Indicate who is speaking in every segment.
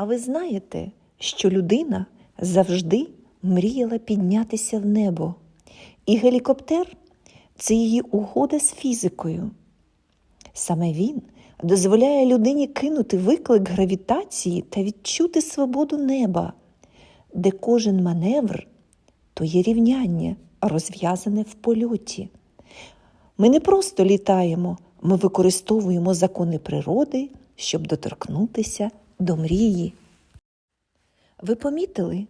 Speaker 1: А ви знаєте, що людина завжди мріяла піднятися в небо, і гелікоптер це її угода з фізикою. Саме він дозволяє людині кинути виклик гравітації та відчути свободу неба, де кожен маневр то є рівняння, розв'язане в польоті. Ми не просто літаємо, ми використовуємо закони природи, щоб доторкнутися до мрії. Ви помітили,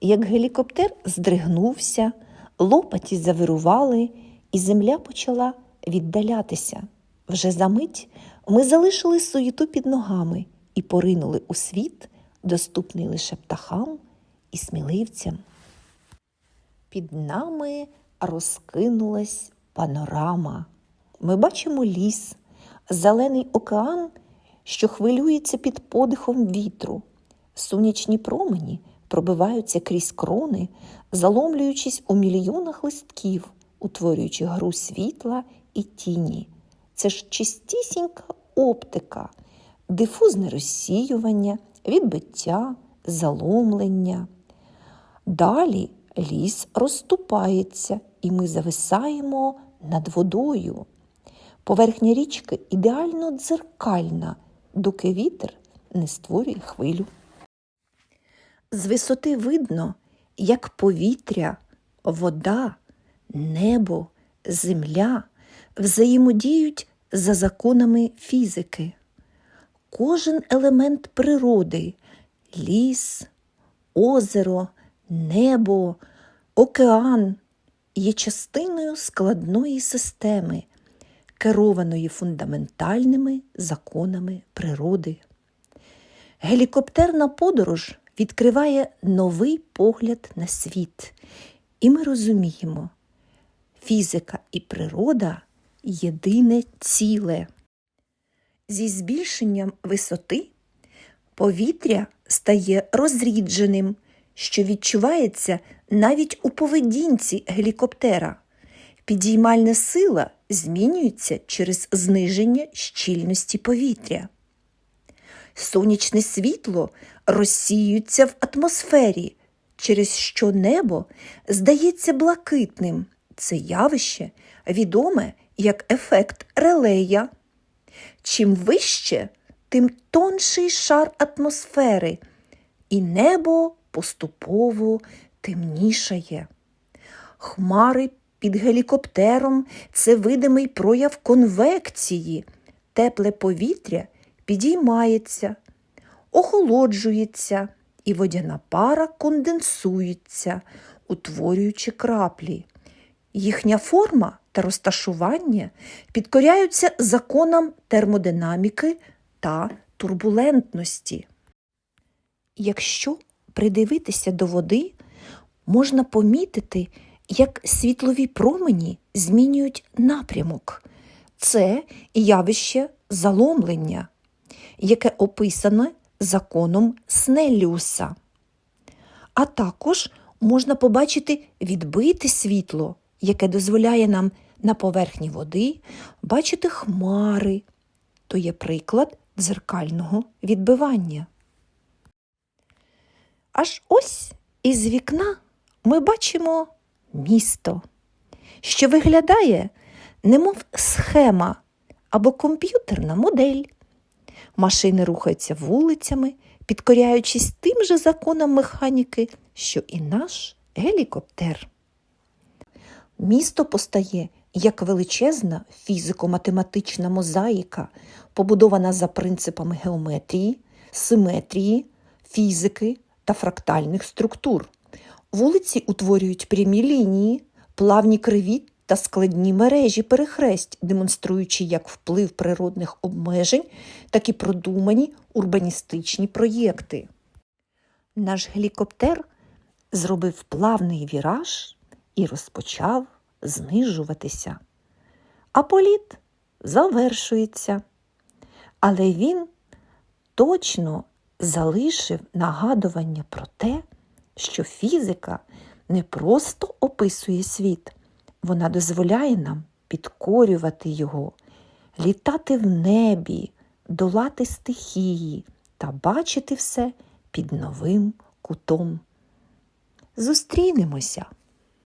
Speaker 1: як гелікоптер здригнувся, лопаті завирували, і земля почала віддалятися. Вже за мить ми залишили суєту під ногами і поринули у світ, доступний лише птахам і сміливцям. Під нами розкинулась панорама. Ми бачимо ліс, зелений океан, що хвилюється під подихом вітру. Сонячні промені пробиваються крізь крони, заломлюючись у мільйонах листків, утворюючи гру світла і тіні. Це ж чистісінька оптика, дифузне розсіювання, відбиття, заломлення. Далі ліс розступається, і ми зависаємо над водою. Поверхня річки ідеально дзеркальна, доки вітер не створює хвилю. З висоти видно, як повітря, вода, небо, земля взаємодіють за законами фізики. Кожен елемент природи ліс, озеро, небо, океан є частиною складної системи, керованої фундаментальними законами природи. Гелікоптерна подорож відкриває новий погляд на світ, і ми розуміємо, фізика і природа єдине ціле. Зі збільшенням висоти повітря стає розрідженим, що відчувається навіть у поведінці гелікоптера. Підіймальна сила змінюється через зниження щільності повітря. Сонячне світло розсіюється в атмосфері, через що небо здається блакитним. Це явище відоме як ефект релея. Чим вище, тим тонший шар атмосфери, і небо поступово темнішає. Хмари під гелікоптером це видимий прояв конвекції. Тепле повітря підіймається, охолоджується, і водяна пара конденсується, утворюючи краплі. Їхня форма та розташування підкоряються законам термодинаміки та турбулентності. Якщо придивитися до води, можна помітити, як світлові промені змінюють напрямок. Це явище заломлення, яке описане законом Снелліуса. А також можна побачити відбите світло, яке дозволяє нам на поверхні води бачити хмари, то є приклад дзеркального відбивання. Аж ось із вікна ми бачимо місто, що виглядає, немов схема або комп'ютерна модель. Машини рухаються вулицями, підкоряючись тим же законам механіки, що і наш гелікоптер. Місто постає як величезна фізико-математична мозаїка, побудована за принципами геометрії, симетрії, фізики та фрактальних структур. Вулиці утворюють прямі лінії, плавні криві та складні мережі перехресть, демонструючи як вплив природних обмежень, так і продумані урбаністичні проєкти. Наш гелікоптер зробив плавний віраж і розпочав знижуватися. А політ завершується. Але він точно залишив нагадування про те, що фізика не просто описує світ, вона дозволяє нам підкорювати його, літати в небі, долати стихії та бачити все під новим кутом. Зустрінемося